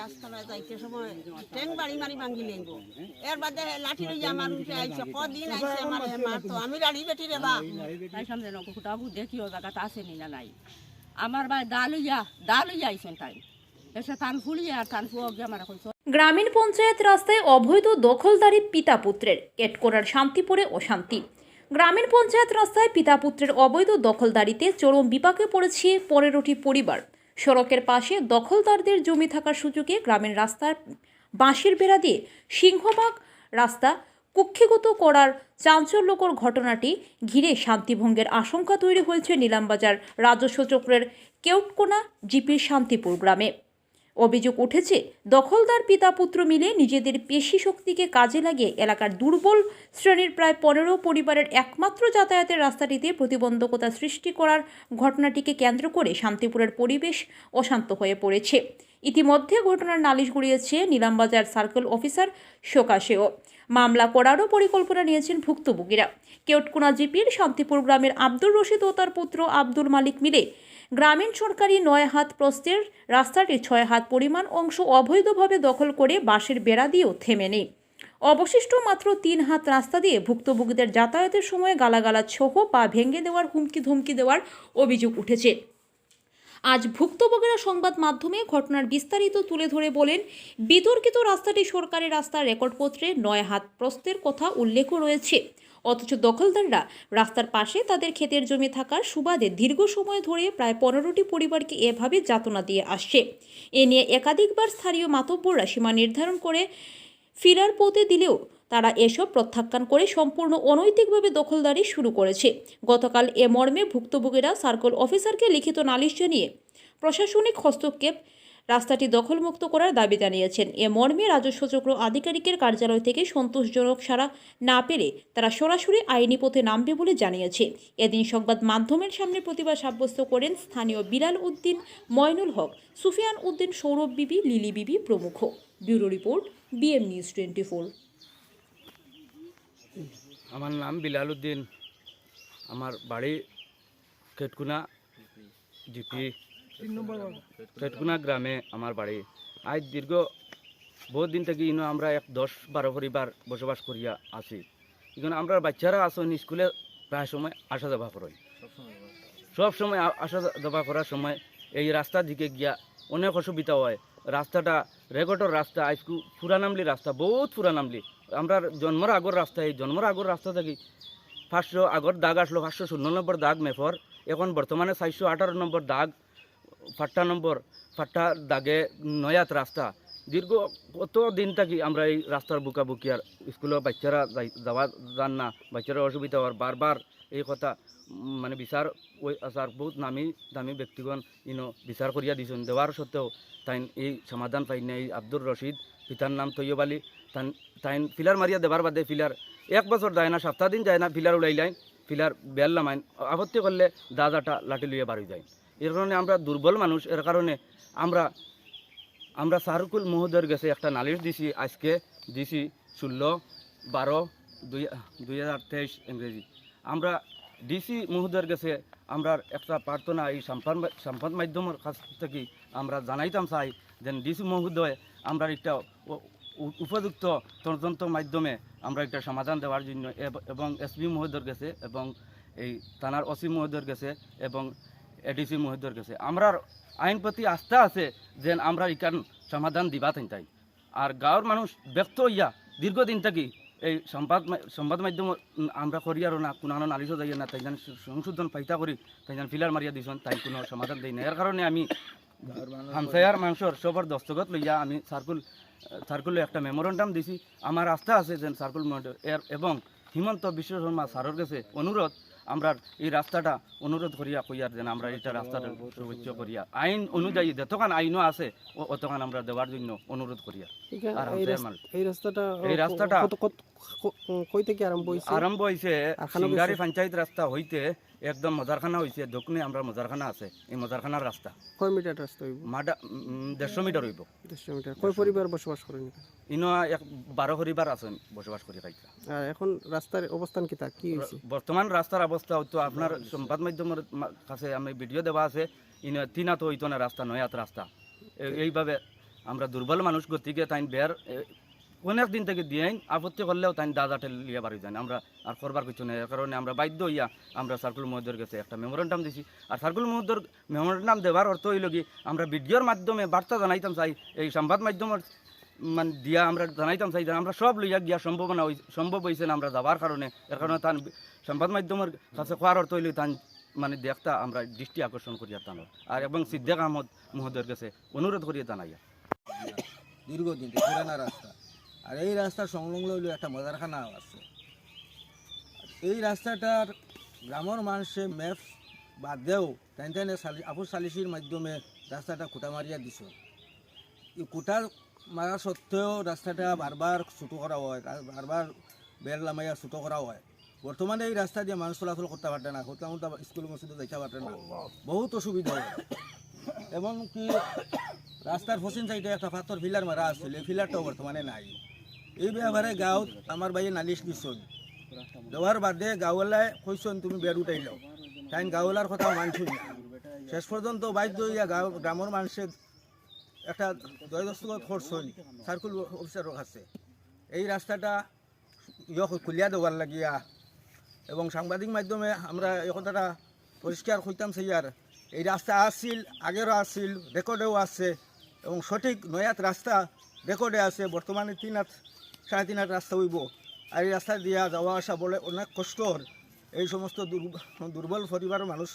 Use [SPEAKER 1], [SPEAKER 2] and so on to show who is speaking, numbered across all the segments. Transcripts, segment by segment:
[SPEAKER 1] রাস্তায় যাইতে সময় ট্রেন বাড়ি মারি ভাঙ্গি লেঙ্গ এর বাদে লাঠি লইয়া আমার উঠে আইছে কদিন আইছে আমার মারতো আমি রাড়ি বেটি রে বা।
[SPEAKER 2] তাই সামনে নক খুঁটাবু দেখি জায়গাটা আছে নি না নাই। আমার ভাই দা লইয়া দা লইয়া আইছেন তাই। এসে টান ফুলিয়ে আর টান ফুয়া গিয়ে আমার এখন
[SPEAKER 3] গ্রামীণ পঞ্চায়েত রাস্তায় অবৈধ দখলদারি পিতা পুত্রের কেটকোড়ার শান্তিপুরে অশান্তি। গ্রামীণ পঞ্চায়েত রাস্তায় পিতা পুত্রের অবৈধ দখলদারিতে চরম বিপাকে পড়েছে পনেরোটি পরিবার। সড়কের পাশে দখলদারদের জমি থাকার সুযোগে গ্রামের রাস্তার বাঁশের বেড়া দিয়ে সিংহবাগ রাস্তা কুক্ষিগত করার চাঞ্চল্যকর ঘটনাটি ঘিরে শান্তিভঙ্গের আশঙ্কা তৈরি হয়েছে নিলামবাজার রাজস্ব চক্রের কেউটকোনা জিপির শান্তিপুর গ্রামে। অভিযোগ উঠেছে, দখলদার পিতা পুত্র মিলে নিজেদের পেশি শক্তিকে কাজে লাগিয়ে এলাকার দুর্বল শ্রেণির প্রায় পনেরো পরিবারের একমাত্র যাতায়াতের রাস্তাটিতে প্রতিবন্ধকতা সৃষ্টি করার ঘটনাটিকে কেন্দ্র করে শান্তিপুরের পরিবেশ অশান্ত হয়ে পড়েছে। ইতিমধ্যে ঘটনার নালিশ গড়িয়েছে নিলামবাজার সার্কেল অফিসার শোকাশেও মামলা করারও পরিকল্পনা নিয়েছেন ভুক্তভোগীরা। কেউটকুনা জিপির শান্তিপুর গ্রামের আব্দুর রশিদ ও তার পুত্র আব্দুল মালিক মিলে গ্রামীণ সরকারি নয় হাত প্রস্তের রাস্তাটির ছয় হাত পরিমাণ অংশ অবৈধভাবে দখল করে বাঁশের বেড়া দিয়েও থেমে নেই। অবশিষ্ট মাত্র তিন হাত রাস্তা দিয়ে ভুক্তভোগীদের যাতায়াতের সময় গালাগালা ছোহ পা ভেঙে দেওয়ার হুমকি ধুমকি দেওয়ার অভিযোগ উঠেছে। আজ ভুক্তভোগীরা সংবাদ মাধ্যমে ঘটনার বিস্তারিত তুলে ধরে বলেন, বিতর্কিত রাস্তাটি সরকারি রাস্তার রেকর্ডপত্রে নয় হাত প্রস্তের কথা উল্লেখও রয়েছে। অথচ দখলদাররা রাস্তার পাশে তাদের ক্ষেতের জমি থাকার সুবাদে দীর্ঘ সময় ধরে প্রায় পনেরোটি পরিবারকে এভাবে যাতনা দিয়ে আসছে। এ নিয়ে একাধিকবার স্থানীয় মাতব্বররা সীমা নির্ধারণ করে ফিলার পথে দিলেও তারা এসব প্রত্যাখ্যান করে সম্পূর্ণ অনৈতিকভাবে দখলদারি শুরু করেছে। গতকাল এ মর্মে ভুক্তভোগীরা সার্কেল অফিসারকে লিখিত নালিশ জানিয়ে প্রশাসনিক হস্তক্ষেপ, রাস্তাটি দখলমুক্ত করার দাবি জানিয়েছেন। এ মর্মে রাজস্ব চক্র আধিকারিকের কার্যালয় থেকে সন্তোষজনক সাড়া না পেরে তারা সরাসরি আইনি পথে নামবে বলে জানিয়েছে। এদিন সংবাদ মাধ্যমের সামনে প্রতিবাদ সাব্যস্ত করেন স্থানীয় বিলাল উদ্দিন ময়নুল হক, সুফিয়ান উদ্দিন, সৌরভ বিবি, লিলি বিবি প্রমুখ। Bureau report, BM news twenty
[SPEAKER 4] আমার নাম বিলাল উদ্দিন। আমার বাড়ি কেটকুনা, জিপি। কেটকুনা গ্রামে আমার বাড়ি। আজ দীর্ঘ বহুত দিন থেকে ইনো আমরা এক দশ বারো পরিবার বসবাস করিয়া আছি। এখানে আমরা বাচ্চারা আসেন স্কুলে প্রায় সময় আসা যাওয়া করেন সব সময় আসা যাওয়া করার সময় এই রাস্তার দিকে গিয়া অনেক অসুবিধা হয়। রাস্তাটা রেকর্ডর রাস্তা আজকু পুরানামলি রাস্তা, বহুত পুরানামলি আমরা জন্মর আগর রাস্তা, এই জন্মর আগর রাস্তা থাকি পাঁচশো আগর দাগ আসলো, পাঁচশো শূন্য নম্বর দাগ মেফর। এখন বর্তমানে চারশো আঠারো নম্বর দাগ, ফাট্টা নম্বর, ফাট্টা দাগে নয়াত রাস্তা। দীর্ঘ কত দিন থাকি আমরা এই রাস্তার বুকা বুকি আর স্কুলের বাচ্চারা যাওয়া যান না, বাচ্চারা অসুবিধা হওয়ার বারবার এই কথা মানে বিচার ওই আসার বহুত নামি, দামি ব্যক্তিগণ ইনো বিচার করিয়া দিছেন। দেওয়ার সত্ত্বেও তাই এই সমাধান পাই না এই আব্দুর রশিদ পিতার নাম তৈয়ব আলী তান তাইন ফিলার মারিয়া দেবার বাদে ফিলার এক বছর যায় না সপ্তাহ দিন যায় না ফিলার উড়াই লাইন ফিলার বেল নামাইন আপত্তি করলে দাদাটা লাঠি লইয়া বাড়ি যায়। এর কারণে আমরা দুর্বল মানুষ এর কারণে আমরা আমরা সারকুল মহোদয়ের গেছে একটা নালিশ দিছি আজকে দিছি ষোলো বারো দুই দুই হাজার তেইশ ইংরেজি আমরা ডিসি মহোদয়ের কাছে আমরা একটা প্রার্থনা এই সম্পাদ সংবাদ মাধ্যমের কাছ থেকে আমরা জানাইতাম চাই যে ডিসি মহোদয় আমরা একটা উপযুক্ত তদন্ত মাধ্যমে আমরা একটা সমাধান দেওয়ার জন্য এব- এসপি মহোদয়ের কাছে এবং এই থানার ওসি মহোদয়ের কাছে এবং এডিসি মহোদয়ের কাছে। আমরা আইন প্রতি আস্থা আছে যে আমরা ইকান সমাধান দিবা তাই আর গাঁৱৰ মানুষ ব্যক্ত হইয়া দীর্ঘদিন থাকি এই সংবাদ সংবাদ মাধ্যম আমরা করি আর না কোনো নালিশও যাই না তাই যেন সংশোধন পাইতা করি তাই যেন ফিলার মারিয়া দিয়েছেন তাই কোনো সমাধান দেয় না এর কারণে আমি হামসায়ার মাংসর সবার দস্তগত লইয়া আমি সার্কুল সার্কুলে একটা মেমোরেন্ডাম দিছি। আমার আস্থা আছে যে সার্কুল এবং হিমন্ত বিশ্ব শর্মা স্যারের কাছে অনুরোধ আমরা এই রাস্তাটা অনুরোধ করিয়া কইয়ার যেন আমরা এটা রাস্তাটা সুবিচ্ছ করিয়া। আইন অনুযায়ী যতক্ষণ আইনও আছে অতখান অতক্ষণ আমরা দেওয়ার জন্য অনুরোধ করিয়া। আর
[SPEAKER 5] এই রাস্তাটা
[SPEAKER 4] এই রাস্তাটা-
[SPEAKER 5] কই থেকে আরম্ভ হয়েছে
[SPEAKER 4] আরম্ভ হয়েছে সিঙ্গারি পঞ্চায়েত রাস্তা হইতে একদম মজারখানা হয়েছে দক্ষিণে আমরা মজারখানা আছে এই মজারখানার রাস্তা।
[SPEAKER 5] কয় মিটার রাস্তা হইব?
[SPEAKER 4] মাডা দেড়শো মিটার হইব।
[SPEAKER 5] দেড়শো মিটার। কয় পরিবার বসবাস করেন?
[SPEAKER 4] ইনো এক বারো পরিবার আছেন বসবাস করে খাইছে
[SPEAKER 5] আর এখন রাস্তার অবস্থান কি তা কি হয়েছে
[SPEAKER 4] বর্তমান রাস্তার অবস্থা হয়তো আপনার সংবাদ মাধ্যমের কাছে আমি ভিডিও দেওয়া আছে ইনো তিনা তো হইতো না রাস্তা নয়াত রাস্তা। এইভাবে আমরা দুর্বল মানুষ গতিকে তাই বের অনেক দিন থেকে দিয়ে আপত্তি করলেও তাই দাদাটে লিয়া বাড়ি যান আমরা আর করবার কিছু নেই কারণে আমরা বাধ্য হইয়া আমরা সার্কুল মহোদয়ের কাছে একটা মেমোরেন্ডাম দিছি। আর সার্কুল মহোদয়ের মেমোরেন্ডাম দেওয়ার অর্থ হইল কি, আমরা ভিডিওর মাধ্যমে বার্তা জানাইতাম চাই, এই সংবাদ মাধ্যমের মানে দিয়া আমরা জানাইতাম চাই আমরা সব লইয়া গিয়া সম্ভাবনা সম্ভব হয়েছে আমরা যাবার কারণে। এর কারণে তান সংবাদ মাধ্যমের কাছে খোয়ার অর্থ হইলে তান মানে দেখতা আমরা দৃষ্টি আকর্ষণ করিয়া টানো আর এবং সিদ্দিক আহমদ মহোদয়ের কাছে অনুরোধ করিয়া জানাইয়া।
[SPEAKER 6] দীর্ঘদিন পুরানা রাস্তা। আর এই রাস্তার সংলগ্ন হইল একটা মজারখানাও আছে। এই রাস্তাটার গ্রামের মানুষে ম্যাপ বাদ দেও তাই তাই আপুর সালিসির মাধ্যমে রাস্তাটা খুঁটা মারিয়া দিছ। এই খুঁটা মারা সত্ত্বেও রাস্তাটা বারবার ছুটো করা হয় বারবার বের লামাইয়া ছুটো করা হয়। বর্তমানে এই রাস্তা দিয়ে মানুষ চলাচল করতে পারতে না কোথাও কোথাও স্কুল মসজিদে যাইতে পারতে না। বহুত অসুবিধা হয়। এমনকি রাস্তার পশ্চিম সাইডে একটা পাথর ফিলার মারা আসছিল এই ফিলারটাও বর্তমানে নাই। এই ব্যাপারে গাঁৱত আমার বাইয়ে নালিশ দিছন দেওয়ার বাদে গাঁওয়ালায় কইসন তুমি বের উঠাই লও। তাই গাঁওয়ালার কথা মানছুন না। শেষ পর্যন্ত বাধ্য হইয়া গাঁও গ্রামের মানুষের একটা দয়দস্তগত করছন সার্কুল অফিসারের কাছে এই রাস্তাটা ইয়ে খুলিয়া দেওয়ার লাগিয়া। এবং সাংবাদিক মাধ্যমে আমরা এই কথাটা পরিষ্কার হইতাম সেইয়ার এই রাস্তা আসছিল আগেরও আসছিল রেকর্ডেও আছে। এবং সঠিক নয়াত রাস্তা রেকর্ডে আছে। বর্তমানে তিন হাত সাড়ে তিন হাত রাস্তা হইব আর এই রাস্তা দিয়া যাওয়া আসা বলে অনেক কষ্টর এই সমস্ত দুর্ব- দুর্বল পরিবারের মানুষ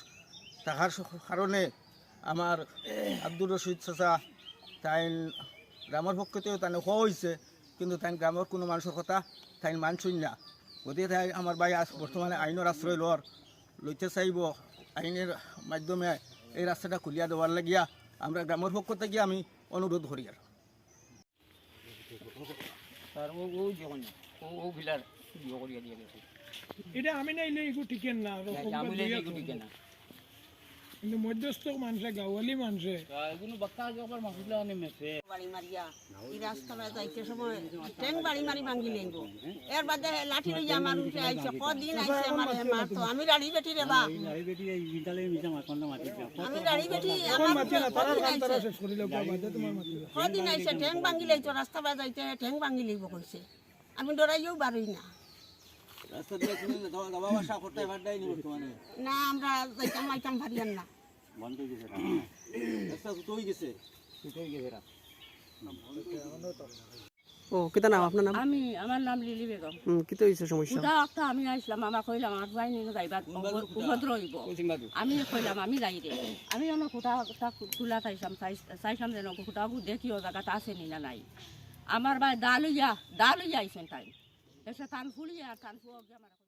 [SPEAKER 6] স- কারণে আমার আব্দুর রশিদ চাচা তাই গ্রামের পক্ষতেও তাই হওয়া হয়েছে কিন্তু তাই গ্রামের কোনো মানুষের কথা তাই মানছুন না। গতিকে তাই আমার ভাই বর্তমানে আইনের আশ্রয় লওয়ার লইতে চাইব। আইনের মাধ্যমে এই রাস্তাটা খুলিয়া দেওয়ার লাগিয়া আমরা গ্রামের পক্ষ থেকে আমি অনুরোধ করি আর।
[SPEAKER 7] এটা আমি নাইলে এগুলো টিকেন না কিন্তু মধ্যস্থ মানুষে গাওয়ালি মানুষে।
[SPEAKER 1] বাড়ি মারিয়া এই রাস্তাটা যাইতে সময় বাড়ি মারি ভাঙ্গি লেঙ্গ এর বাদে লাঠি লইয়া আমার উঠে আইছে কদিন আইছে আমার মারতো আমি রাড়ি বেটি রে বা আমি রাড়ি বেটি আমার কদিন আইছে?
[SPEAKER 7] শেষ করিলে বাদে তোমার মাতি
[SPEAKER 1] কদিন আইছে? ঠ্যাং ভাঙ্গি লাইতো রাস্তা বা যাইতে ঠ্যাং ভাঙ্গি লইব কইছে। আমি ডরাইও বারই না। না আমরা যাইতাম আইতাম ভারিয়ান না।
[SPEAKER 6] রাস্তা তো হয়ে গেছে
[SPEAKER 5] ও কিতা নাম? আপনার নাম?
[SPEAKER 2] আমি আমার নাম লিলি বেগম।
[SPEAKER 5] হুম কিতা হয়েছে সমস্যা?
[SPEAKER 2] উঠা একটা আমি আইসলাম আমার কইলাম আমার ভাই নিয়ে যাইবা উপদ্র হইব আমি কইলাম আমি যাই রে। আমি অনেক খুঁটা তুলা চাইছিলাম চাইছিলাম যেন খুঁটাবু দেখিও জায়গাটা আছে নি না নাই। আমার ভাই দা লইয়া দা লইয়া আইসেন তাই। এসে টান ফুলিয়ে আর টান ফুয়া আমার